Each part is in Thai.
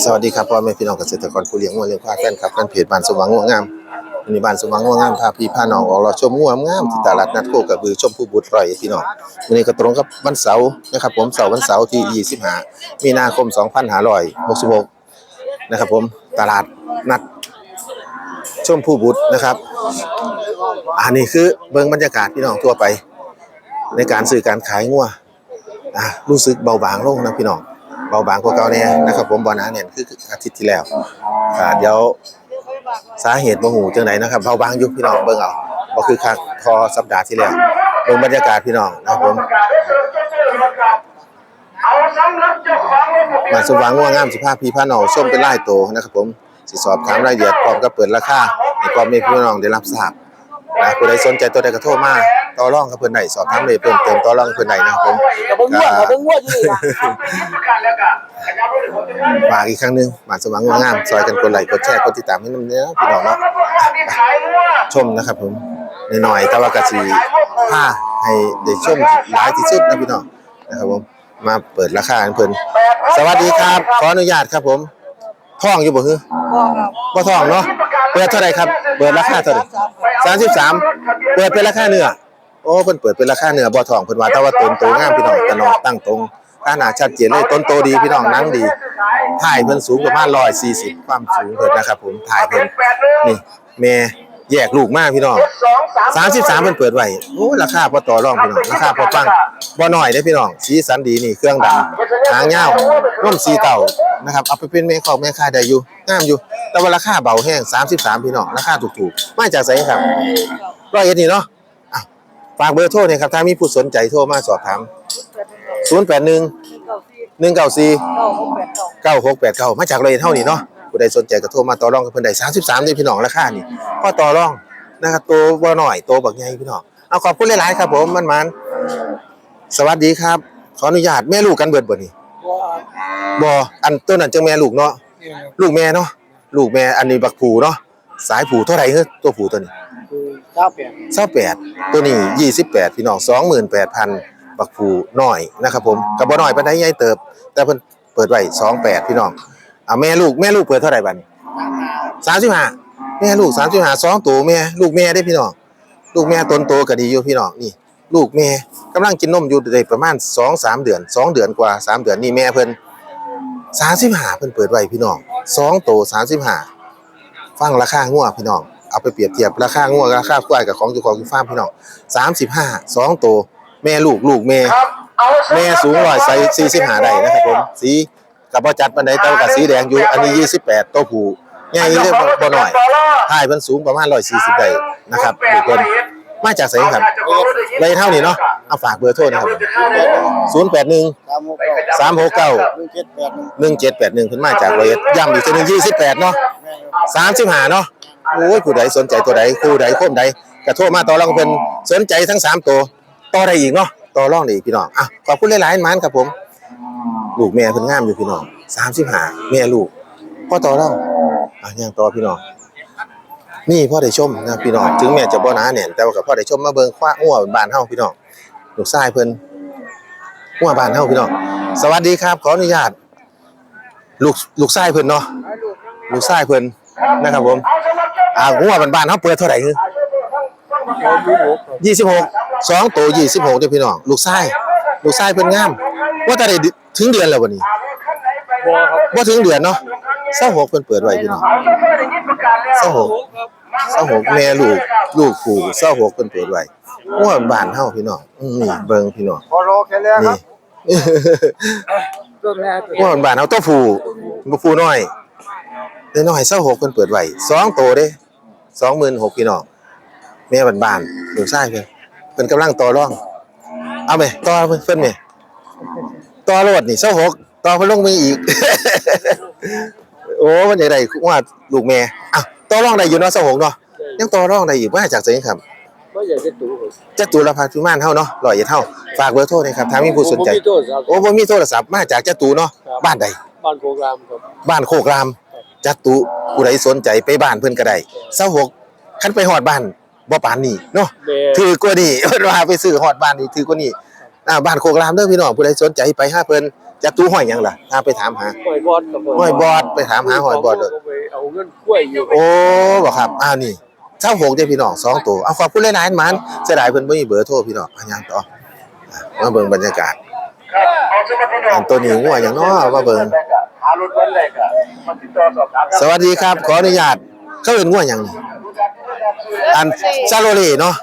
สวัสดีครับพ่อแม่พี่น้องเกษตรกรผู้เลี้ยงงัวเลี้ยงควายแฟนครับแฟนเพจบ้านสว่างงัวงามวันนี้บ้านสว่างงัวงามพาพี่พาน้องออกเราชมงัวงามที่ตลาดนัดโคกระบือชมผู้บุตรร้อยพี่น้องวันนี้ก็ตรงกับวันเสาร์นะครับผมเสาร์วันเสาร์ที่ 25 มีนาคม 2566 นะครับผมตลาดนัดชมผู้บุตรนะครับ อันนี้คือเบิ่งบรรยากาศพี่น้องทั่วไป ในการซื้อการขายงัวรู้สึกเบาบางลงนะพี่น้อง เบาบางกว่าเก่าแน่นะครับ ผมบ่หนาแน่นคืออาทิตย์ที่แล้วอ่าเดี๋ยวสาเหตุบ่ฮู้จังไดนะครับเบาบางอยู่พี่น้องเบิ่งเอาบ่คือคักพอสัปดาห์ที่แล้วเบิ่งบรรยากาศพี่น้องนะครับผมมาสว่างง่วงงามสิพาพี่พาน้องชมเป็นลายโตนะครับผมสิสอบถามรายละเอียดพร้อมกับเปิดราคาให้พ่อแม่พี่น้องได้รับทราบนะผู้ใดสนใจตัวใดก็โทรมา ต่อรองกับเพิ่นได้สอบถามเลยเพิ่มเติมต่อรองกับเพิ่นได้นะครับผมกับเพิ่งงวดกับเพิ่งงวดอยู่นี่ล่ะฝากอีกครั้งหนึงมาสว่างง่วงงามซอยกันกดไลค์กดแชร์กดติดตามให้นำเนื้อพี่น้องเนาะชมนะครับผมหน่อยๆแต่ว่ากะสีผ้าให้ได้ชมหลายที่สุดนะพี่น้องนะครับผมมาเปิดราคาให้เพิ่นสวัสดีครับ ขออนุญาตครับผมท่องอยู่บ่ฮือบ่ท่องเนาะเปิดเท่าไหร่ครับ เปิดราคาเท่าไหร่33เปิดเป็นราคาเนื้อ โอ้เพิ่นเปิดเป็นราคาเนื้อบ่ทองเพิ่นว่าแต่ว่าต้นโตงามพี่น้องตะนอกตั้งตรงขนาชัดเจนเลยต้นโตดีพี่น้องนังดีถ่ายเพิ่นสูงประมาณ140 ความสูงเพิ่นนะครับผมถ่ายเพิ่นนี่แม่แยกลูกมากพี่น้องสามสิบสามเพิ่นเปิดไว้โอ้ราคาพอต่อรองพี่น้องราคาพอฟังบ่น้อยเด้พี่น้องสีสันดีนี่เครื่องดำหางยาวร่มสีเต่านะครับเอาไปเป็นแม่ของแม่ค้าได้อยู่งามอยู่ แต่ว่าราคาเบาแห้ง33 พี่น้องราคาถูกๆมาจากไสครับร้อยเอ็ดนี่เนาะ ฝากเบอร์โทรหน่อยครับถ้ามีผู้สนใจโทรมาสอบถาม 081 194 9689 มาจากร้อยเอ็ดเท่านี้เนาะผู้ใดสนใจก็โทรมาต่อรองกับเพิ่นได้33นี่พี่น้องราคานี่พอต่อรองนะครับตัวบ่หน่อยตัวบักใหญ่พี่น้องเอาขอบคุณหลายๆครับผมมันมันสวัสดีครับ ขออนุญาตแม่ลูกกันเบิดบ่นี่บ่อันตัวนั้นจังแม่ลูกเนาะลูกแม่เนาะลูกแม่อันนี้บักผูเนาะสายผูเท่าไหร่เฮ้ยตัวผูตัวนี้ คือเจ้าเปลี่ยน28ตัวนี้28พี่น้อง28,000บักผูน้อยนะครับผมก็บ่น้อยปานใดใหญ่เติบ แต่เพิ่นเปิดไว้28พี่น้องอ่าแม่ลูกแม่ลูกเปิดเท่าไหร่บัดนี้35แม่ลูก35สองตัวแม่ลูกแม่ได้พี่น้องลูกแม่ตนโตก็ดีอยู่พี่น้องนี่ ลูกแม่กำลังกินนมอยู่ได้ประมาณ2 3เดือน2เดือนกว่า3เดือนนี่แม่เพิ่น35เพิ่นเปิดไว้พี่น้อง2โต35ฟังราคางัวพี่น้อง เอาไปเปรียบเทียบราคางัวกับราคาควายกับของเจ้าของอยู่ฟาร์มพี่น้อง35 2โตแม่ลูกลูกแม่ แม่สูงร้อยใส่45ได้นะครับผมสีกับบ่จัดปานใดแต่ว่าก็สีแดงอยู่อันนี้28ตัวผู้ใหญ่เรียกบ่บ่น้อยท้ายเพิ่นสูงประมาณ140ได้นะครับลูกเพิ่นมาจากไสครับเลยเท่านี้เนาะเอาฝากเบอร์โทรนะครับ081สามหกเก้า369หนึ่งเจ็ดแปดหนึ่ง1781เพิ่นมาจากร้อยเอ็ดย้ำอีกทีหนึง28เนาะ35เนาะ โอ้ยผู้ใดสนใจตัวใดคู่ใดโคมใดก็โทรมาต่อรองเพิ่นสนใจทั้งสามตัวต่อได้อีกเนาะต่อรองได้อีกพี่น้องอะขอบคุณหลายๆหมานครับผมลูกแม่เพิ่นงามอยู่พี่น้อง35แม่ลูกพ่อต่อรองอะยังต่อพี่น้องนี่พ่อได้ชมนะพี่น้องถึงแม้จะบ่หนาแน่นแต่ว่าก็พ่อได้ชมมาเบิ่งควางัวบ้านเฮาพี่น้องลูกชายเพิ่นงัวบ้านเฮาพี่น้องสวัสดีครับขออนุญาตลูกลูกชายเพิ่นเนาะลูกชายเพิ่นนะครับผม อ่างัวบ้านๆเฮาเปิดเท่าไหร่คือ26 2โตว26เด้อพี่น้องลูกชายลูกชายเพิ่นงาม ว่าแต่ได้ถึงเดือนแล้วบ่นี่บัวครับบ่ถึงเดือนเนาะ26เพิ่นเปิดไว้พี่น้องเศร้าหกเศร้าหกแม่ลูกลูกผูเศร้าหกเพิ่นเปิดไว้ง่วบ้านเฮาพี่น้องอืมนี่เบิ่งพี่น้องพอรอแค่แล้วครันี่บตัวแม่ตัวง่วบ้านเฮาตัวผูบ่ผูน้อยแต่น้อยเศร้าหกเพิ่นเปิดไว้สองโตเด้ 26,000พี่น้องแม่บ้านๆลูกชายเพิ่นเพิ่นกำลังต่อรอง เอาไหมต่อเพิ่นเพิ่นแม่ต่อรถนี่เศร้าหกต่อเพิ่นลงมีอีก โอ้มันอยากได้ว่าลูกแม่อ้าวต่อรองได้อยู่เนาะเศร้าหกเนาะยังต่อรองได้อยู่มาจากไสครับก็อยากจะตู่ผมจัตุรพัฒน์พิมานเฮาเนาะร้อยเอ็ดเฮาฝากเบอร์โทรหน่อยครับถ้ามีผู้สนใจผมมีโทษครับโอ้บ่มีโทรศัพท์มาจากจัตุเนาะครับบ้านใดบ้านโคกรามครับบ้านโคกราม จัตุผู้ใดสนใจไปบ้านเพิ่นก็ได้26คันไปฮอดบ้านบ่ปานนี้เนาะแม่ถือกว่านี้เพิ่นว่าไปซื้อฮอดบ้านนี่ถือกว่านี้อ่าบ้านโคกรามเด้อพี่น้องผู้ใดสนใจไปหาเพิ่นจักตู้ห้อยหยังล่ะถ้าไปถามหาหอยบอดครับผมห้อยบอดไปถามหาห้อยบอดเลยาไปเอาเงินกล้วยอยู่โอ้บ่ครับอ้าวนี่เจ้าหกเด้อพี่น้องสองตัวเอาขอบคุณหลายๆหมันเสียดายเพิ่นบ่มีเบอร์โทรพี่น้องพยางต่ออะมาเบิ่งบรรยากาศอันตัวนี้งัวหยังน้อมาเบิ่ง หารถวันแรกอะมาติดต่อสอบถามสวัสดีครับ ขออนุญาตเขาเป็นงัวหยังนี่อันซาโลเลเนาะ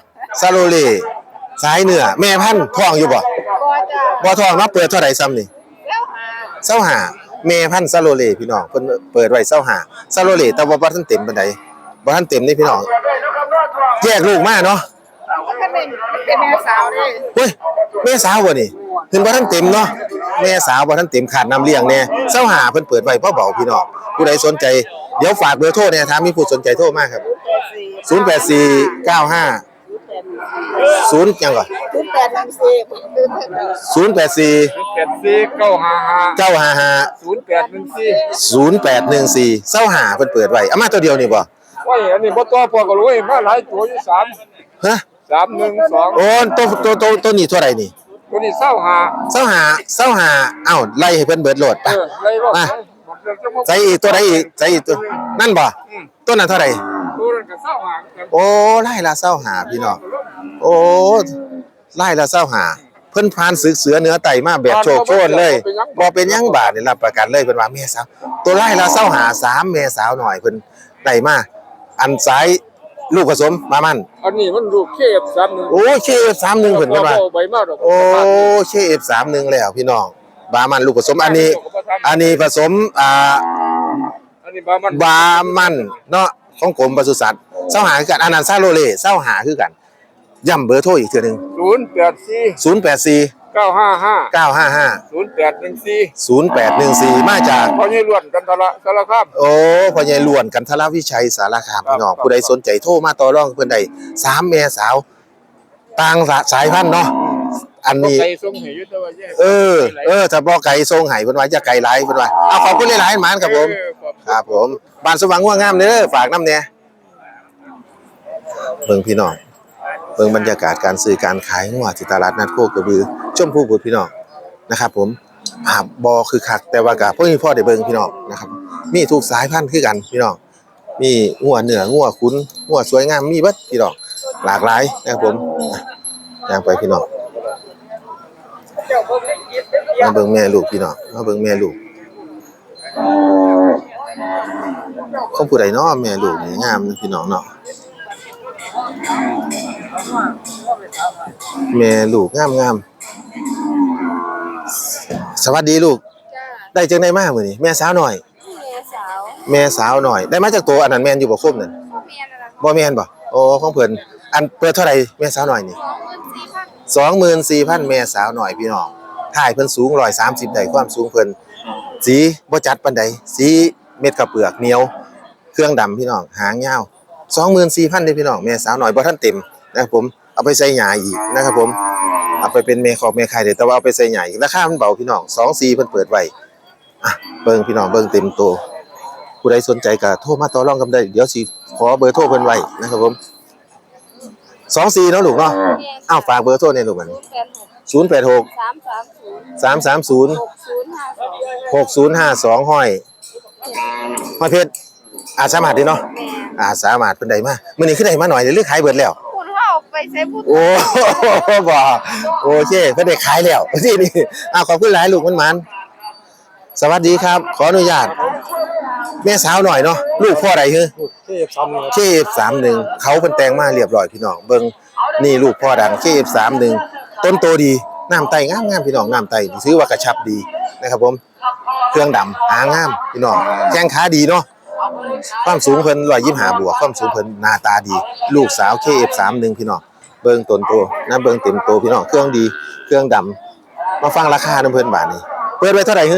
ซาโลเลสายเนื้อแม่พันธุ์ท้องอยู่บ่ก็จะบ่ท้องเนาะเปิดเท่าไหร่ซ้ำนี่แล้วหาเศร้าหาแม่พันธุ์ซาโลเลพี่น้องเพิ่นเปิดไว้เศร้าหาซาโลเลแต่ว่าบ่ทันเต็มปานใดบ่ทันเต็มนี่พี่น้องแยกลูกมาเนาะถ้าเป็นเป็นแม่สาวเลยเฮ้ยแม่สาวบ่นี่เพิ่นบ่ทันเต็มเนาะ แม่สาวบ่ทันเต็มขาดน้ำเลี้ยงแน่เศร้าหาเพิ่นเปิดไว้เพราะเบาพี่น้องผู้ใดสนใจเดี๋ยวฝากเบอร์โทรเนี่ยถ้ามีผู้สนใจโทรมาครับ 08495 0ยังก่อนศูนย์แปดหนึ่งสี่084แปดสี่เก้าห้าห้า955ศูนย์แปดหนึ่งสี่0814เศร้าหาเพิ่นเปิดไว้เอามาตัวเดียวนี่บ่ว่าอันนี้บ่ตัวพอก็รู้มาหลายตัวอยู่สามฮะสามหนึ่งสองโอ้ตัวตัวตัวตัวนี้เท่าไหร่นี่ ตัวนี้เศร้าหาเศร้าหาเศร้าหาเอ้าไล่ให้เพิ่นเบิดโหลดเอไปออะไรบ่มาใจอีกตัวใดอีกใจอีกตัวนั่นบ่ตัวนั้นเท่าไหร่ตัวนั้นก็เศร้าหากันโอ้ไล่ละเศร้าหาพี่น้องโอ้ไล่ละเศร้าหาเพิ่นพานศึกเสือเนื้อไตมาแบบโชคโชนเลยบ่เป็นหยังบาดนี่รับประกันเลยเพิ่นว่าแม่สาวตัวไล่ละเศร้าหาสามแม่สาวหน่อยเพิ่นได้มาอันซ้าย ลูกผสมมามัน อันนี้มันลูกเคฟสามหนึ่งโอ้เชฟสามหนึ่งเพิ่นเพิ่นว่าใบมาดอกโอ้เชฟสามหนึ่งแล้วพี่น้องบามันลูกผสมอันนี้ อันนี้ผสมอ่าอันนี้บามันบามันเนาะของกรมปศุสัตว์เศร้าหาคือกันอนันต์ซาโลเลเศร้าหาคือกันย้ำเบอร์โทรอีกเทื่อหนึงศูนย์แปดสี่084 เก้าห้าห้า955 ศูนย์แปดหนึ่งสี่0814 มาจาก พอยี่ล้วนกันทะละสารคาม โอ้พ่อใหญ่ล้วนกันทรวิชัยสารคามพี่น้องครับ ผู้ใดสนใจโทรมาต่อรองเพิ่นได้สามแม่สาว ต่างสายพันธุ์เนาะอันนี้ไก่ทรงเหยุทธวาแย่เออ เออถ้าบ่ไก่ทรงไห้เพิ่นว่าจะไก่หลายเพิ่นว่าเอาขอบคุณหลายๆหมานครับผม เออขอบคุณครับผมบ้านสว่างง่วงงามเด้อฝากน้ำเนี่ยเบิ่งพี่น้องเบิ่งบรรยากาศการซื้อการขายงัวที่ตลาดนัดโคกระบือชมพู่บุตรพี่น้องนะครับผมภาพบอคือคักแต่ว่าก็พวกนี้พ่อได้เบิ่งพี่น้องนะครับ มีทุกสายพันธุ์คือกันพี่น้องมีงัวเหนืองัวขุนงัวสวยงามมีเบิดพี่น้องหลากหลายนะครับผมย่างไปพี่น้องมาเบิ่งแม่ลูกพี่น้องมาเบิ่งแม่ลูกของผู้ใดเนาะแม่ลูกนี่งามนะพี่น้องเนาะ แม่ลูกงามงามสวัสดีลูก ได้จังได้มามื้อนี้แม่สาวหน่อยแม่สาวแม่สาวหน่อย ได้มาจากตัวอันนั้นแม่นอยู่บ่ครบนั่นพ่อแม่อะไรบ่แม่นบ่โอ้ของเพิ่นอันเปิดเท่าไหร่แม่สาวหน่อยนี่สองหมื่นสี่พันแม่สาวหน่อยพี่น้องถ่ายเพิ่นสูง130ได้ความสูงเพิ่นสีบ่จัดปานใดสีเม็ดกระเปลือกเหนียว เครื่องดำพี่น้องหางยาว24,000เด้พี่น้องแม่สาวหน่อยบ่ทันเต็ม นะครับผมเอาไปใส่หญ้าอีกนะครับผมเอาไปเป็นแม่คอกแม่ไข่เด้แต่ว่าเอาไปใส่หญ้าอีกราคามันเบาพี่น้อง24เพิ่นเปิดไว้อะเบิ่งพี่น้องเบิ่งเต็มโตวผู้ใดสนใจก็โทรมาต่อรองกันได้เดี๋ยวสิขอเบอร์โทรเพิ่นไว้นะครับผม24เนาะลูกเนาะอ้าวฝากเบอร์โทรเนี่ยลูกมันแปดหก086สามสามศูนย์330หกศูนย์ห้าสอง6052ห้อยห้อยเพชรอาสามารถดีเนาะแม่อาสามารถเพิ่นได้มามื้อนี้คือได้มาหน่อยเดี๋ยวหรือขายเบิดแล้วคุณเข้าไป ใช้พูดโอ้บ่โอเคเพิ่นได้ขายแล้วที่นี่อ้าวขอบคุณหลายลูกมันมันสวัสดีครับ ขออนุญาต แม่สาวหน่อยเนาะลูกพ่อใดคือเคฟสามหนึ่งเคฟสามหนึ่งเขาเป็นแต่งมาเรียบร้อยพี่น้องเบิ่งนี่ลูกพ่อดังเคฟสามหนึ่งต้นโตดีน้ำไตงามงามๆพี่น้องน้ำไตถือว่ากระชับดีนะครับผมเครื่องดำหางามพี่น้องแข้งขาดีเนาะความสูงเพิ่นร้อยยี่ห้าบวกความสูงเพิ่นหน้าตาดี ลูกสาวเคฟสามหนึ่งพี่น้อง เบิ่งต้นโตนะเบิ่งเต็มโตพี่น้องเครื่องดีเครื่องดำมาฟังราคาน้ำเพิ่นบาทนี้เปิดไว้เท่าไหร่ฮึ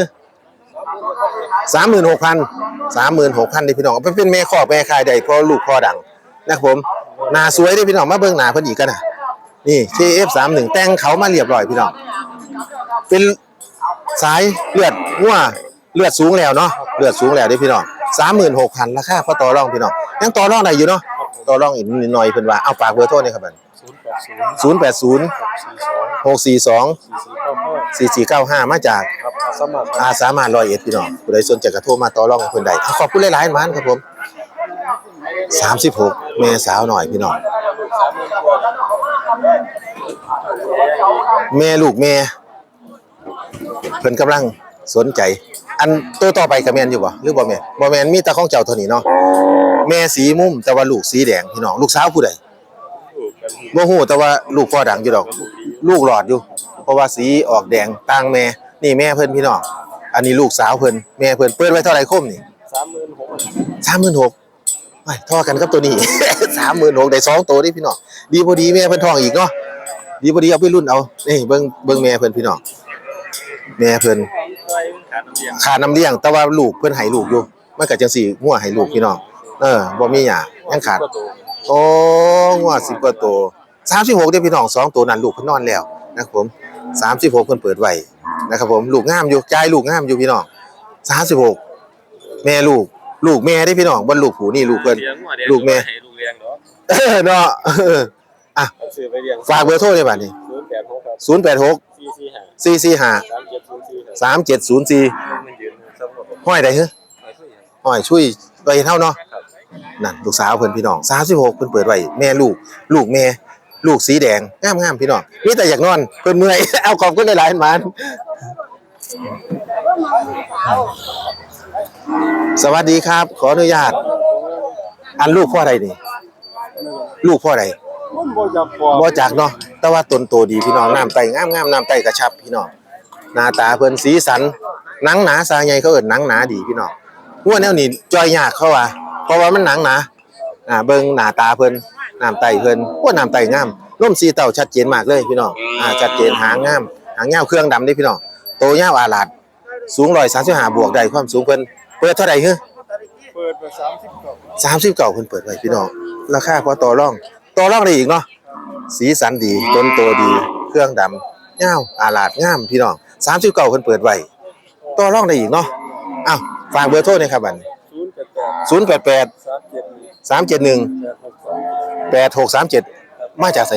สามหมื่นหกพันสามหมื่นหกพันนี่พี่น้องเอาไปเป็นแม่คอกแม่คายได้พราะลูกพ่อดังนะครับผมหน้าสวยเด้พี่น้องมาเบิ่งหน้าเพิ่นอีกกันน่ะนี่ KF31 แต่งเขามาเรียบร้อยพี่น้องเป็นสายเลือดงัวเลือดสูงแล้วเนาะเลือดสูงแล้วเด้พี่น้อง36,000ราคาพอต่อรองพี่น้องยังต่อรองได้อยู่เนาะต่อรองอีกนิดหน่อยเพิ่นว่าเอาฝากเบอร์โทรนี่ครับมัน ศูนย์แปดศูนย์080สี่สอง642สี่สี่เก้าห้า4495มาจากอาสามารถร้อยเอ็ดพี่น้องผู้ใดสนใจก็โทรมาต่อรองกับเพิ่นได้ขอบคุณหลายๆมันครับผม36แม่สาวหน่อยพี่น้องแม่ลูกแม่เพิ่นกำลังสนใจ อันตัวต่อไปก็แมนอยู่บ่หรือบ่แม่นบ่แมนมีต่ของเจ้าเท่านี้เนาะแม่สีมุมแต่ว่าลูกสีแดงพี่น้องลูกสาวผู้ใด บ่ฮู้แต่ว่าลูกพ่อดังอยู่ดอก ลูกหลอดอยู่ เพราะว่าสีออกแดงต่างแม่ นี่แม่เพิ่นพี่น้องอันนี้ลูกสาวเพิ่นแม่เพิ่นเปิดไว้เท่าไหร่คมนี่สามหมื่นหกสามหมื่นหกไม่ทอกันครับตัวนี้สามหมื่นหกได้สองตัวนี่พี่น้องดีพอดีแม่เพิ่นทองอีกเนาะดีพอดีเอาไปรุ่นเอานี่เบิ่งเบิ่งแม่เพิ่นพี่น้องแม่เพิ่นเคยขาดน้ำเลี้ยงขาดน้ำเลี้ยง แต่ว่าลูกเพิ่นให้ลูกอยู่มันก็จังสี่งัวให้ลูกพี่น้องเออบ่มีหยังยังขาดโอ้งัว10กว่าตัว 36เด้อพี่น้องสองตัวนั้นลูกเพิ่นนอนแล้วนะครับผม36เพิ่นเปิดไว้นะครับผมลูกงามอยู่จ่ายลูกงามอยู่พี่น้อง36แม่ลูก ลูกแม่เด้อพี่น้องบ่ลูกผู้นี่ลูกเพิ่นเลี้ยงหัวเดียวลูกแม่ให้ลูกเลี้ยงเนาะเออเนาะเออเอาซื้อไปเลี้ยงฝากเบอร์โทรเลยบัดนี้ศูนย์แปดหกครับ086สี่สี่ห้า445สามเจ็ดศูนย์สี่ครับ3704มันยืนสำหรับผมห้อยใดเหรอไม่ใช่ครับห้อยช่วยไปเท่าเนาะครับนั่นลูกสาวเพิ่นพี่น้อง36เพิ่นเปิดไว้แม่ลูก ลูกแม่ ลูกสีแดงงามๆพี่น้องมีแต่อยากนอนเพิ่นเมื่อย เอาขอบคุณหลายๆมานสวัสดีครับ ขออนุญาต อันลูกพ่อใดนี่ลูกพ่อใดบ่อยากบอกบ่จักเนาะแต่ว่าตนโตดีพี่น้องน้ำไตงามๆน้ำไตกระชับพี่น้องหน้าตาเพิ่นสีสันหนังหนาสาใหญ่เขาเอิ้นหนังหนาดีพี่น้องหัวแนวนี้จอยยากเขาว่าเพราะว่ามันหนังหนาอ่าเบิ่งหน้าตาเพิ่น น้ำไตเพิ่นหัวน้ำไตงามร่มสีเต่าชัดเจนมากเลยพี่น้องอ่าชัดเจนหางงามหางยาวเครื่องดำเด้พี่น้องโตยาวอาลาดสูง135บวกได้ความสูงเพิ่นเปิดเท่าใดฮึเปิดไปสามสิบกว่าสามสิบเก้าเพิ่นเปิดไว้พี่น้องราคาพอต่อรองต่อรองได้อีกเนาะสีสันดีต้นโตดี เครื่องดำเงาวอาลาดงามพี่น้องสามสิบเก้าเพิ่นเปิดไว้ต่อรองได้อีกเนาะอ้าวฝากเบอร์โทรหน่อยครับบัดศูนย์แปดแปดศูนย์แปดแปดสามเจ็ดหนึ่ง แปดหกสองแปดหกสามเจ็ดมาจากไส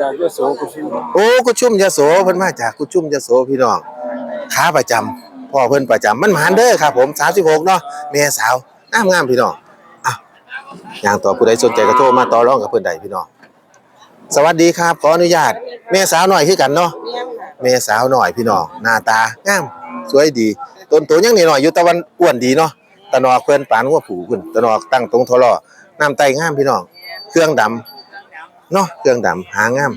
จากยโสกุชินโอ้กุชุ่มยโสเพิ่นมาจากกุชุ่มยโสพี่น้องค้าประจำพ่อเพิ่นประจำมันหมานเด้อครับผมสามสิบหกเนาะแม่สาวงามงามๆพี่น้องอ้าวอย่างต่อผู้ใดสนใจก็โทรมาต่อรองกับเพิ่นได้พี่น้องสวัสดีครับขออนุญาตแม่สาวหน่อยคือกันเนาะแม่สาวหน่อยพี่น้องหน้าตางาม สวยดีต้นตัวยังน้อยๆอยู่แตะวันอ้วนดีเนาะตะนอกเพิ่นปานหัวผูขึ้นตะนอกตั้งตรงทอลอน้ำไตงามพี่น้อง เครื่องดำเนาะเครื่องดำหางาม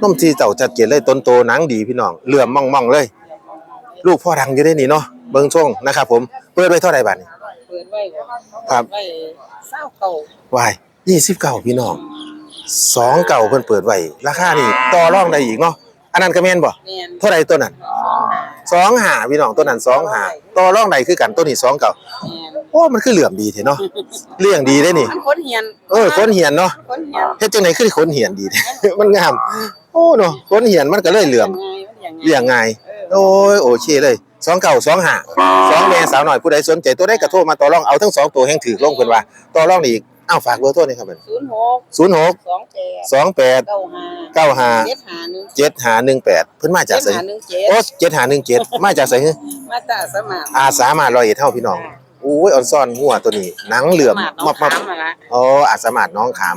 นมที่เต่าจัดเจนเลยต้นโตหนังดีพี่น้องเหลื่อมม่องๆเลย ลูกพ่อดังอยู่ได้นี่เนาะเบิ่งช่วงนะครับ ผมเปิดไว้เท่าไหร่บาทนี่เปิดไว้ก่อนครับไว้เศร้าเก่าวาย29พี่น้องสองเก่าเพิ่นเปิดไว้ราคานี่ต่อรองได้อีกเนาะอันนั้นก็แม่นบ่แม่นเท่าไหร่ตัวนั้น สองหาสองหาพี่น้องตัวนั้นสองหาต่อรองใดคือกันตัวนี้สองเก่าแม่นโอ้มันคือเหลื่อมดีเถอะเนาะเลี้ยงดีได้นี่มันคนเหียนเออคนเหียนเนาะคนเหียนเฮ็ดจังได๋คือคนเหียนดีแท้มันงาม โอ้เนาะคนเหียนมันก็เลยเหลื่อมยังไงมันยังไงเลี้ยงง่ายโอ้ยโอเคเลยสองเก่าสองหาสองแม่สาวหน่อยผู้ใดสนใจตัวใดก็โทรมาต่อรองเอาทั้งสองตัวแห่งถือลงเพิ่นว่าต่อรองได้อีก อ้าวฝากเบอร์โทรหน่อยครับเพิ่นศูนย์หก06สองแปด28เก้าห้า95เจ็ดหาหนึ่ง7518เพิ่นมาจากไสเจ็ดหาหนึ่งเจ็ดโอ้7517มาจากไสฮึมาตราสมัครอาสามารถร้อยเอ็ดเท่าพี่น้องโอ้ยอ่อนซ่อนหัวตัวนี้หนังเหลื่อมสมัครน้มัองบมับขามมาละอ๋ออาสามารถน้องขาม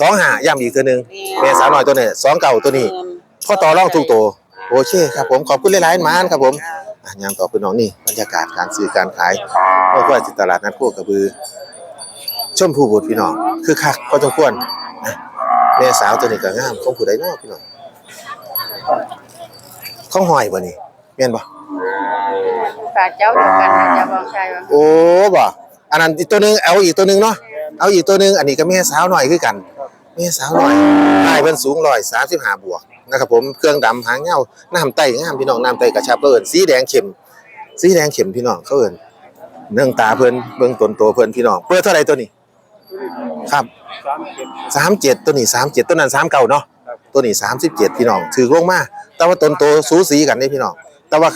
สองหาย่ำอีกตัวหนึ่งแม่สาวน้อยตัวนี้สองเก่าตัวนี้ข้อต่อรองทุกตัวโอเคครับผมขอบคุณหลายๆหมานครับผมอะยามต่อพี่น้องนี่บรรยากาศการซื้อการขายเมื่อควรที่ตลาดนัดโคกระบือ ชมผู้บุตรพี่น้อง คือคักพอสมควรอะแม่สาวตัวนี้ก็งามของผู้ใดเนาะพี่น้องข้องหอยบ่นี่แม่นบ่ฝากเจ้าเดียวกันนะจะบอกใช่ว่าโอ้บ่อันนั้นอีกตัวหนึงเอาอีกตัวหนึงเนาะเอาอีกตัวหนึงอันนี้ก็แม่สาวหน่อยคือกันแม่สาวหน่อยนายเพิ่นสูง135บวกนะครับผมเครื่องดำหางเงาน้ำไตงามพี่น้องน้ำไตกระชับเพิ่นสีแดงเข้มสีแดงเข้มพี่น้องเขาเอิ้นเนื่องตาเพิ่นเบิ่งต้นโตเพิ่นพี่น้องเปิดเท่าไหร่ตัวนี้ ครับสามเจ็ด37ตัวนี้37ตัวนั้น39เนาะตัวนี้37พี่น้องถือลงมา แต่ว่าต้นโตสูสีกันเด้พี่น้องแต่ว่า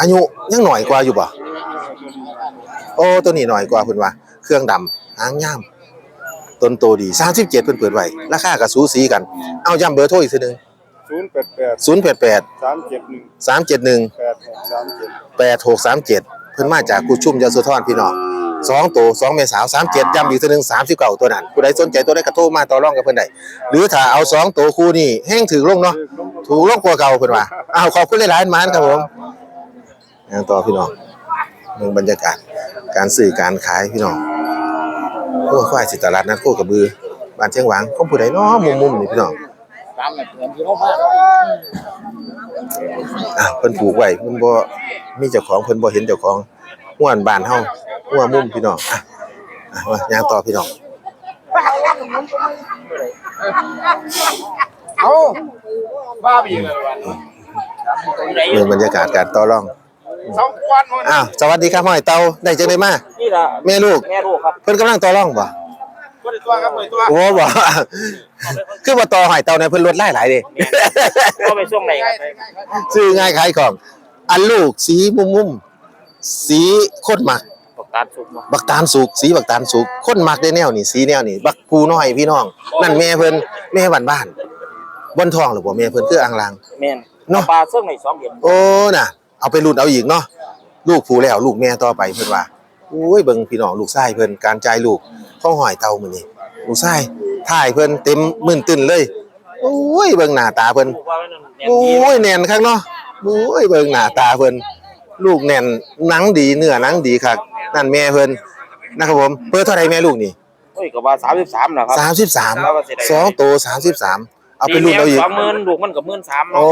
อายุยังหน่อยกว่าอยู่บ่โอ้ตัวนี้หน่อยกว่าเพิ่นว่า เครื่องดำหางย่ามต้นโตดี37เพิ่นเปิดไว้ราคาก็สูสีกัน เอาย้ำเบอร์โทรอีกทีหนึงศศูนย์แปดแปดศูนย์แปดแปดสามเจ็ดหนึ่งสามเจ็ดหนึ่งแปดหกสามเจ็ดแปดหกสามเจ็ดเพิ่นมาจากกุชุ่มยาสุทรพี่น้อง สองตัวสองเมษาวสามเจ็ดย้ำอีกตัวหนึ่งสามสิบเก้าตัวนั้นผู้ใดสนใจตัวใดกระโทรมาต่อรองกับเพิ่นได้หรือถ้าเอาสองตัวคู่นี่แห้งถือลงเนาะถูกลงกว่าเก่าเพิ่นว่าอ้าวขอบคุณหลายๆหมานครับผมยังต่อพี่น้องเมืองบรรยากาศ การซื้อการขายพี่น้องโอ้ควายสิตลาดนัดโคกระบือบ้านเชียงหวางของผู้ใดเนาะมุมๆนี่พี่น้องตามแบบเหมือนที่เขาพาอะเพิ่นปลูกไว้เพิ่นบ่มีเจ้าของเพิ่นบ่เห็นเจ้าของม่วนบ้านเฮา ม่วนมุมพี่น้องอะอะว่าย่างต่อพี่น้องเอาบ้าบีเลยวันเรื่องบรรยากาศการต่อรอง สองวันวันอ้าวสวัสดีครับห้อยเตาได้จังได๋มานี่ล่ะแม่ลูก แม่ลูกครับเพิ่นกำลังต่อรองบ่ก็ได้ตัวครับเลยตัวโอ้บ่คือว่าต่อห้อยเตาเนี่ยเพิ่นลดหลายๆเด้ก็ไปช่วงไหนครับซื้อง่ายขายของ อันลูกสีมุมๆสีโคตรมักปก ตาลสุกเนาะบักตาลสุกสีบักตาลสุกคนมักได้แนวนี่สีแนวนี่บักปูน้อยพี่น้อง นั่นแม่เพิ่นแม่บ้านบ้านบนท้องหรือบ่แม่เพิ่นคืออ่างลาง แม่นเนาะ ปลาช่วงไหนสองเดือนโอ้น่ะ เอาไปรุ่นเอาอีกเนาะลูกผู้แล้วลูกแม่ต่อไปเพิ่นว่าโอ้ยเบิ่งพี่น้องลูกชายเพิ่นการจ่ายลูกเข้าหอยเตามื้อนี้ลูกชายถ่ายเพิ่นเต็มมื่นตึ้นเลยโอ้ยเบิ่งหน้าตาเพิ่นลูกว่าไว้นั่นแน่นโอ้ดียแน่นคักเนาะโอ้ยเบิ่งหน้าตาเพิ่นลูกแน่นหนังดีเนื้อหนังดีคัก นั่นแม่เพิ่นนะครับผมเปิดเท่าไหร่แม่ลูกนี่โอ้ยก็ว่าสามสิบสามนะครับ สามสิบสามแล้วก็สิได้สองโตสามสิบสาม เอาไปรุ่นเอาอีกสองหมื่นลูกมันกับหมื่นสามโอ้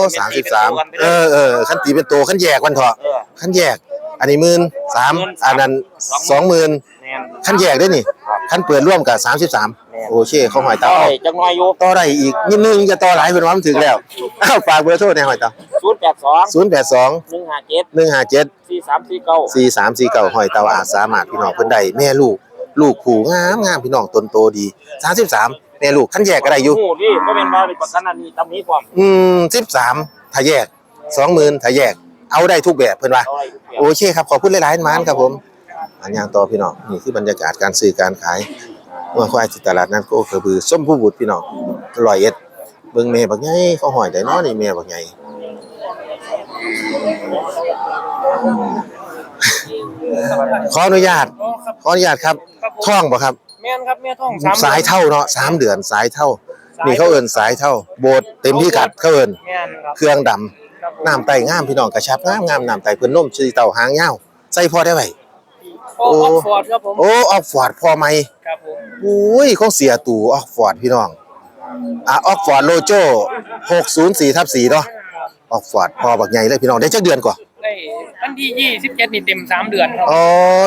เนาะสามสิบสามเป็นตีเป็นตัวกันไปเลยเออเออขั้นตีเป็นโตขั้นแยกวันเถอะเออขั้นแยก อันนี้หมื่นสามหมื่นสามอันนั้นสสอองงหหมื่มื่นนแม่นขั้นแยกได้นี่ขั้นเปิดร่วมกับสามสิบสามแม่นโอเคเขาหอยเตาต่อยจังน้อยอยู่ต่อได้อีกนิดนึงจะต่อหลายเป็นว่ามันถึงแล้วอ้าวฝากเบอร์โทรในหอยเตาศูนย์แปดสองศูนย์แปดสองหนึ่งห้าเจ็ดหนึ่งห้าเจ็ดสี่สามสี่เก้าสี่สามสี่เก้าหอยเตาอาจสามารถพี่น้องเพิ่นได้แม่ลูก ลูกผูงามงามพี่น้องตนโตดีสามสิบสาม แม่ลูกขั้นแยกก็ได้อยู่โอ้ดิไม่เป็นว่าเป็นประกันอันนี้ตำนี้ความอืมสิบสามถ้าแยกสองหมื่นถ้าแยก เอาได้ทุกแบบเพิ่นว่าเอาอะไรอยู่เปรียบโอเคครับขอบคุณหลายๆมานครับผมอันอย่างต่อพี่น้องนี่คือบรรยากาศการซื้อการขายเมื่อควายที่ตลาดนั้นก็คือส้มผู้บุตรพี่น้องร้อยเอ็ดเบิ่งแม่บักใหญ่เขาหอยได้เนาะนี่แม่บักใหญ่ขออนุญาตขออนุญาตครับท่องบ่ครับ แม่นครับแม่ท้องสายเท่าเนาะสามเดือนสายเท่านี่เขาเอิ้นสายเท่า โบดเต็มพิกัดเขาเอิ้นแม่นครับเครื่องดำน้ำไตงามพี่น้องกระชับงามงามน้ำไตเพิ่นนมชื่อเต่าหางยาวใส่พอได้ไว้โอ้ออกฟอร์ดครับผมโอ้ออกฟอร์ดพอไหมครับผมอุ้ยของเสียตู่ออกฟอร์ดพี่น้องอะออกฟอร์ดโลโจ604ทับ4เนาะออกฟอร์ดพอบักใหญ่เลยพี่น้องได้จักเดือนกว่า ได้วันที่ยี่สิบเจ็ดนี่เต็มสามเดือนครับอ๋อ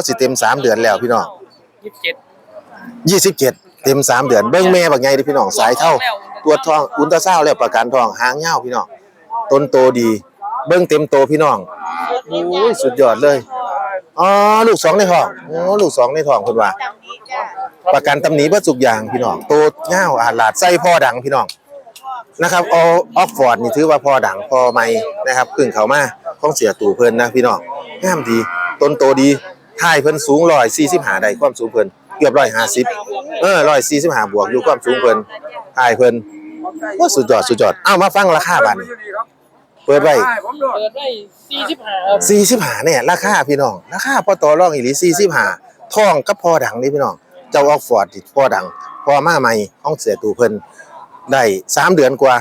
สิเต็ม3เดือนแล้วพี่น้องยี่สิบเจ็ด 27เต็ม3เดือนเบิ่งแม่บักใหญ่เด้อพี่น้องสายเท่าตรวจทองอุลตราซาวด์แล้วประกันทองหางยาวพี่น้องต้นโตดี เบิ่งเต็มโตพี่น้องโอ้ยสุดยอดเลยอ๋อลูกสองในท้องโอ้ลูกสองในท้องเพิ่นว่า ประกันตำหนิเบิดทุกอย่างพี่น้องโตยาวอาหลาดใส่พ่อดังพี่น้องนะครับอออกฟอร์ดนี่ถือว่าพ่อดังพ่อใหม่นะครับเพิ่งเข้ามาของเสียตู่เพิ่นนะพี่น้องงามดีต้นโตดีท้ายเพิ่นสูง145ได้ความสูงเพิ่น เกือบ150เออ145บวกอยู่ความสูงเพิ่นท้ายเพิ่นว่าสุดยอดสุดยอดเอ้ามาฟังราคาบัดนี้เปิดไว้ผมโดนเปิดได้สี่สิบห้าครับ45เนี่ยราคาพี่น้องราคาพอต่อรองอีหลี45ทองกับพ่อดังนี่พี่น้องเจ้าออกฟอร์ดที่พ่อดังพ่อมาใหม่ห้องเสียตูเพิ่นได้สามเดือนกว่า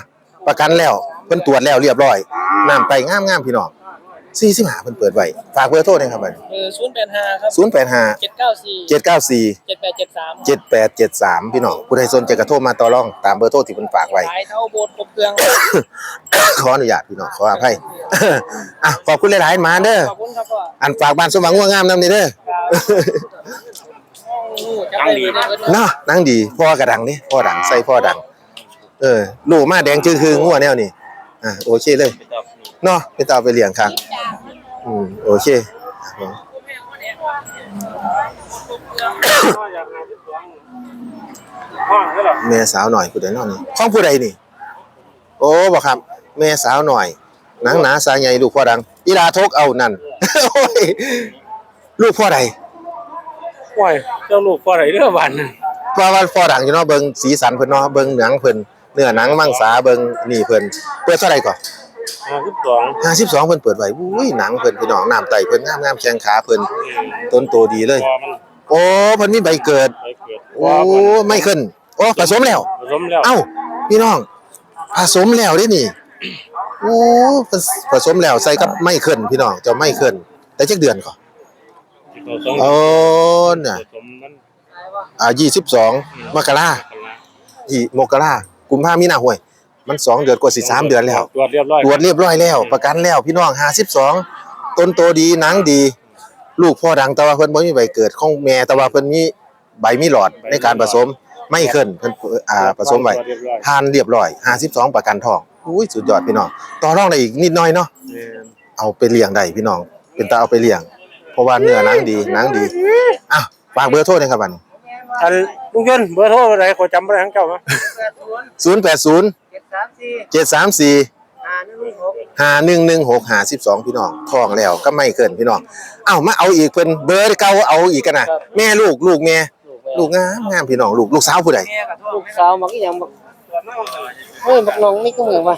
ประกันแล้วเพิ่นตรวจแล้วเรียบร้อยน้ำไปงามงามๆพี่น้อง สี่สิบห้าเพิ่นเปิดไว้ฝากเบอร์โทรหนะครับบัดเออศูนย์แปดห้าครับศูนย์แปดห้าเจ็ดเก้าสี่เจ็ดเก้าสี่เจ็ดแปดเจ็ดสามเจ็ดแปดเจ็ดสามพี่น้องผู้ใดสนใจกระโทรมาต่อรองตามเบอร์โทรที่เพิ่นฝากไว้สายเท่าโบสถ์กบเครื่องขออนุญาตพี่น้องขออภัยอะขอบคุณหลายๆมาเด้อขอบคุณครับพ่ออันฝากบ้านสมหวังงัวงามนำนี่เด้อยังดีเนาะนั่งดีพ่อกระดังนี่พ่อดังใส่พ่อดัง เออลูกมาแดงจือคืองัวแนวนี้อะโอเคเลย เนาะไปต่อไปเลี้ยงครับอืมโอเคครับผมแม่สาวหน่อยผู้ใดเนอนนี่ของผู้ใดนี่ โอ้บ่ครับ แม่สาวหน่อยหนังหนาสายใหญ่ลูกพ่อดังอีลาทกเอานั่นโอ้ยลูกพ่อใดปล่อยเจ้าลูกพ่อไหนเรื่องวันเพราะว่าพ่อดังอยู่เนาะเบิ่งสีสันเพิ่นเนาะเบิ่งหนังเพิ่นเนื้อหนังมังสาเบิ่งนี่เพิ่นเปิดเท่าไหร่ก่อน ห้าสิบสอง52เพิ่นเปิดไว้อุ้ยหนังเพิ่นพี่น้องน้ำไตเพิ่นงามๆแข้งขาเพิ่นต้นโตดีเลยพอมันโอ้เพิ่นมีใบเกิด ไปเกิดโอ้ไม่ขึ้นโอ้ผสมแล้ว ผสมแล้วเอ้าพี่น้อง ผสมแล้วเด้นี่โอ้ผสมแล้วใส่กับไม่ขึ้นพี่น้องเจ้าไม่ขึ้นแต่จักเดือนก่อนผสมโอ้น่ะผสมมันอ่า22มกราอีมกรากุมภามีนาห้วย มันสองเดือนกว่าสิสามเดือนแล้วตรวจเรียบร้อยตรวจเรียบร้อยแล้ว ประกันแล้วพี่น้อง52ต้นโตดีหนังดี ลูกพ่อดังแต่ว่าเพิ่นบ่มีใบเกิดของแม่แต่ว่าเพิ่นมีใบมีหลอดในการผสมไม่ขึ้นเพิ่นอ่าผสมไว้ตรวจเรียบร้อยทานเรียบร้อย52ประกันทองอุ้ยสุดยอดพี่น้องต่อรองได้อีกนิดหน่อยเนาะแม่นเอาไปเลี้ยงได้พี่น้อง เป็นตาเอาไปเลี้ยง เพราะว่าเนื้อหนังดีหนังดีอะฝากเบอร์โทรหน่อยครับบัดนี้อันลุงยนต์เบอร์โทรอะไรขอจำบ่ได้ทั้งเจ้ามั้ย 080เจ็ดสามสี่734ห้าหนึ่งหก5116 52พี่น้องท้องแล้วก็ไม่เกินพี่น้องเอ้ามาเอาอีกเพิ่นเบอร์เก่าเอาอีกกันนะแม่ลูกลูกแม่ลูกงามงามพี่น้องลูกลูกสาวผู้ใดลูกสาวมักอหย่างบักเฮ้ยบักน้องนี่ก็เหมือนว่า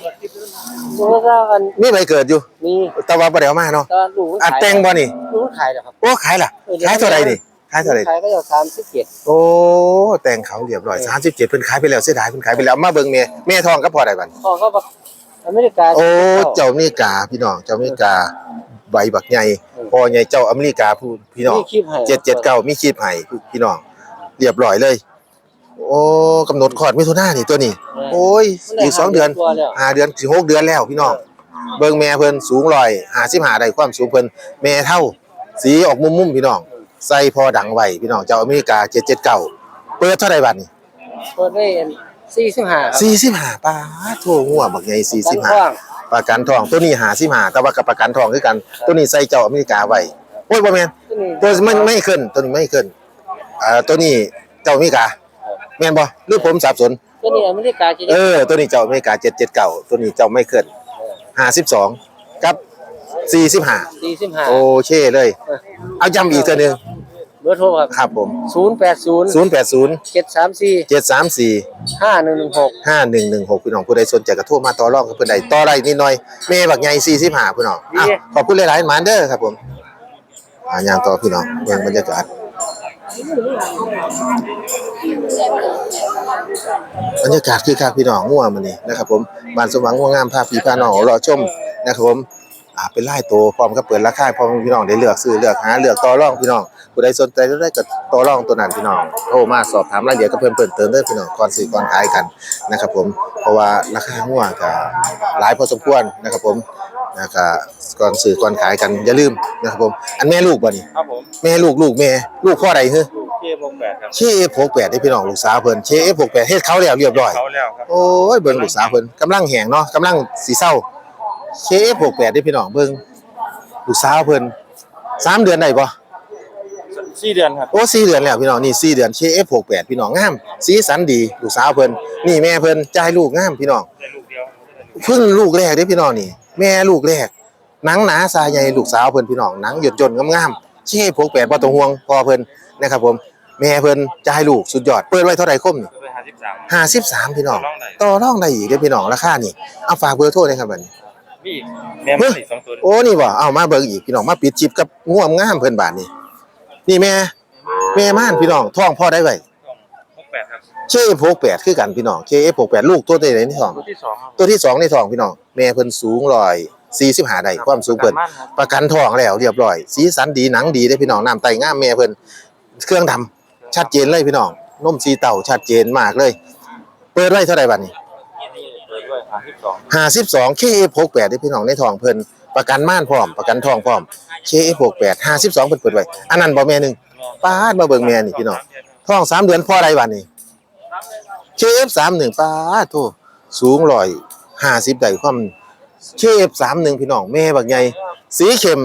ดูว่ากันมีใบเกิดอยู่มีแต่ว่าบ่ได้เอามาเนาะตอนลูกมันอัดขายแต่งบ่นี่ลูกมันขายแล้วครับโอ้ขายล่ะขายเท่าไหร่นี่ ขายเท่าไหร่ขายก็จะสามสิบเจ็ดโอ้แต่งเขาเรียบร้อย37เพิ่นขายไปแล้วเสียดายเพิ่นขายไปแล้วมาเบิ่งแม่แม่ทองก็พอได้บัดพ่อก็บักอเมริกาโอ้เจ้าอเมริกาพี่น้องเจ้าอเมริกาใบบักใหญ่พอใหญ่เจ้าอเมริกาผู้พี่น้องมีคลิปให้เจ็ดเจ็ดเก้ามีคลิปให้พี่น้องเรียบร้อยเลย โอ้กำหนดคลอดมิถุนายนนี่ตัวนี้โอ้ยอีกสองเดือนตัวแล้วห้าเดือนสิหกเดือนแล้วพี่น้องเบิ่งแม่เพิ่นสูงร้อยห้าสิบห้าได้ความสูงเพิ่นแม่เท่า สีออกมุมๆพี่น้อง ใส่พอดังไว้พี่น้องเจ้าอเมริกาเจ็ดเจ็ดเก้าเปิดเท่าไหร่บัดนี้เปิดได้สี่สิบห้าสี่สิบห้าป้าดโทงัวบักใหญ่สี่สิบห้าประกันทองตัวนี้หาสิมาแต่ว่ากับประกันทองคือกัน ตัวนี้ใส่เจ้าอเมริกาไว้โอ้ยบ่แม่นตัวนี้ตัวไม่ไม่ขึ้นตัวนี้ไม่ขึ้นอ่าตัวนี้เจ้าอเมริกาแม่นบ่หรือผมสับสนตัวนี้อเมริกาจะเออตัวนี้เจ้าอเมริกา779ตัวนี้เจ้าไม่ขึ้น52กับ45สี่สิบห้าโอเคเลย เอาย้ำอีกตัวหนึง เบอร์โทรครับครับผมศูนย์แปดศูนย์080เจ็ดสามสี่734ห้าหนึ่งหนึ่งหก5116พี่น้องผู้ใดสนใจก็โทรมาต่อรองกับเพิ่นได้ต่อได้นิดหน่อยแม่บักใหญ่45พี่น้องอะขอบคุณหลายๆหมานเด้อครับผมอ่าย่างต่อพี่น้องเบิ่งบรรยากาศบรรยากาศคือคักพี่น้องง่วงมื้อนี้นะครับผมบ้านสมหวังง่วงงามพาพี่พาน้องรอชมนะครับผมอ่าเป็นไล่โตพร้อมกับเปิดราคาพร้อมพี่น้องได้เลือกซื้อเลือกหาเลือกต่อรองพี่น้อง ผู้ใดสนใจก็ได้ก็ต่อรองตัวนั้นพี่น้องโทรมาสอบถามรายละเอียดกับเพิ่มเติมเติมเด้อพี่น้องก่อนซื้อก่อนขายกันนะครับ ผมเพราะว่าราคาง่วงก็หลายพอสมควรนะครับ ผมนะครับก่อนซื้อก่อนขายกันอย่าลืมนะครับผมอันแม่ลูกบ่นี่ครับผมแม่ลูกลูกแม่ลูกข้อใดเฮ้อเคพงแปดครับเชฟ68ได้พี่น้องลูกสาวเพิ่นเชฟ68เฮ็ดเขาแล้วเรียบร้อยเขาแล้วครับโอ้ยเบิ่งลูกสาวเพิ่นกำลังแหงเนาะกำลังสีเศร้าเชฟ68ได้พี่น้องเบิ่งลูกสาวเพิ่นสามเดือนได้บ่ สี่เดือนครับโอ้สี่เดือนแล้วพี่น้องนี่สี่เดือนเชฟ68 พี่น้องงามสีสันดีลูกสาวเพิ่นนี่แม่เพิ่นจ่ายลูกงามพี่น้องได้ลูกเดียวเพิ่งลูกแรกเด้พี่น้องนี่ แม่ลูกแรกหนังหนาสายใหญ่ลูกสาวเพิ่นพี่น้องหนังหยดจนงามๆเชฟ68 บ่ต้องห่วงพ่อเพิ่นนะครับผมแม่เพิ่นจ่ายลูกสุดยอดเปิดไว้เท่าไหร่คมนี่ไปหาสิบสามห้าสิบสามพี่น้องต่อรองได้ต่อรองได้อีกเด้อพี่น้องราคานี่เอาฝากเบอร์โทรเลยครับบัดนี้มีอีกแม่มันอีกสองตัวโอ้นี่บ่เอามาเบิ่งอีกพี่น้องมาปิดจิบกับง่วงงามเพิ่นบาดนี่ นี่แม่แม่ม่านพี่น้องท้องพ่อได้ไว้หกแปดครับเคฟ68คือกันพี่น้องเคฟ68ลูกตัวใดในท้อง ตัวที่สองครับ ตัวที่สองในท้องพี่น้องแม่เพิ่นสูง145ได้ความสูงเพิ่นบ้านครับประกันท้องแล้วเรียบร้อย สีสันดีหนังดีเด้อพี่น้องน้ำไตงามแม่เพิ่นเครื่องดำชัดเจนเลยพี่น้องนมสีเต่าชัดเจนมากเลย เปิดไว้เท่าไหร่บัดนี้เปิดด้วยหาสิบสองห้าสิบสองเคเอฟหกแปดได้พี่น้องในทองเพิ่น ประกันม่านพร้อมประกันทองพร้อมเคเอฟหกแปดห้าสิบสองเพิ่นเปิดไว้อันนั้นบ่แม่หนึ่งป้าดมาเบิ่งแม่นี่พี่น้องทองสามเดือนพ่อใดวันนี้เคเอฟสามหนึ่งป้าดโทสูงร้อยห้าสิบได้ความเคเอฟสามหนึ่งพี่น้องแม่บักใหญ่สีเข้ม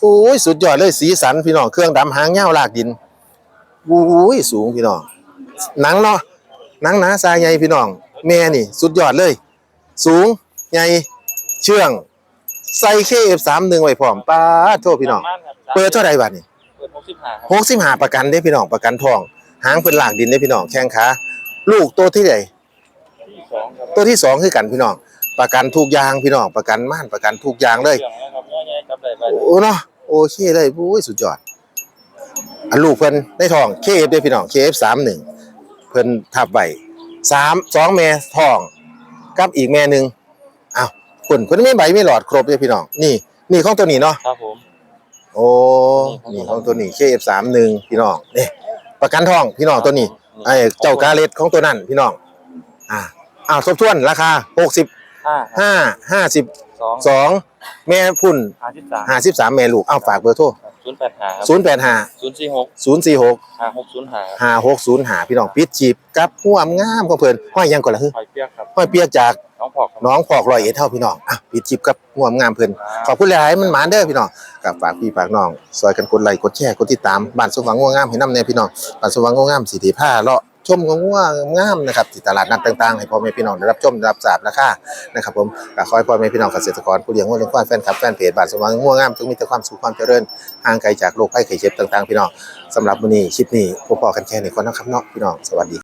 โอ้ยสุดยอดเลยสีสันพี่น้องเครื่องดำหางเงาลากดินโอ้ยสูงพี่น้องหนังเนาะหนังหนาทรายใหญ่พี่น้องแม่นี่ สุดยอดเลย สูงใหญ่เชื่อง ใส่เคเอฟสามหนึ่งไว้พร้อมป้าดโทษพี่น้อง เปิดเท่าไหร่บัดนี่เปิดหกสิบห้าครับหกสิบห้าประกันได้พี่น้องประกันทอง หางเป็นหลากดินได้พี่น้องแข้งขาลูกโตที่ใดองครับตัวที่สองคือกันพี่น้อง ประกันทุกอย่างพี่น้องประกันม่านประกันทุกอย่างเลยเรื่องนะครับง่ายๆครับได้ไปโอ้เนาะโอเคเลยอุ้ยสุดยอดอันลูกเพิ่นได้ทอง KF เด้อพี่น้อง KF 31เพิ่นทับไว้สามสองแม่ทอง กับอีกแม่หนึง อ้าวเพิ่นเพิ่นมีใบมีหลอดครบเด้อพี่น้อง นี่ นี่ของตัวนี้เนาะ ครับผม โอ้ นี่ของตัวนี้ KF 31พี่น้องนี่ประกันทองพี่น้องตัวนี้ ไอ้เจ้ากาเลตของตัวนั้นพี่น้อง อ่าอ้าวทบทวนราคา65ห้า50สอง2แม่พุ่นห้าสิบสาม53แม่ลูกอ้าวฝากเบอร์โทร ศูนย์แปดห้าครับศูนย์แปดห้าศูนย์สี่หกศูนย์สี่หกห้าหกศูนย์ห้าห้าหกศูนย์หาพี่น้องปิดจีบกับหัวงามของเพิ่นห้อยยังก่อนละฮึหอยเปียกครับห้อยเปียกจากน้องพอกครับน้องพอกลอยเอ็ดเท่าพี่น้องอะปิดจีบกับหัวงามเพิ่นขอบคุณหลายๆมันหมานเด้อพี่น้องกับฝากพี่ฝากน้องซอยกันกดไลค์กดแชร์กดติดตามบ้านสว่างงัวงามให้นำแน่พี่น้องบ้านสว่างงัวงามสิทีผ้าเลาะ ชมงัวงามนะครับที่ตลาดนัดต่างๆให้พ่อแม่พี่น้องได้รับชมรับทราบราคานะครับผมก็ขอให้พ่อแม่พี่น้องเกษตรกรผู้เลี้ยงงัวเลี้ยงควายแฟนคลับแฟนเพจบ้านสว่างงัวงามจงมีแต่ความสุขความเจริญห่างไกลจากโรคภัยไข้เจ็บต่างๆ พี่น้องสำหรับมื้อนี้คลิปนี้พบกันแค่นี้ก่อนนะครับเนาะพี่น้องสวัสดี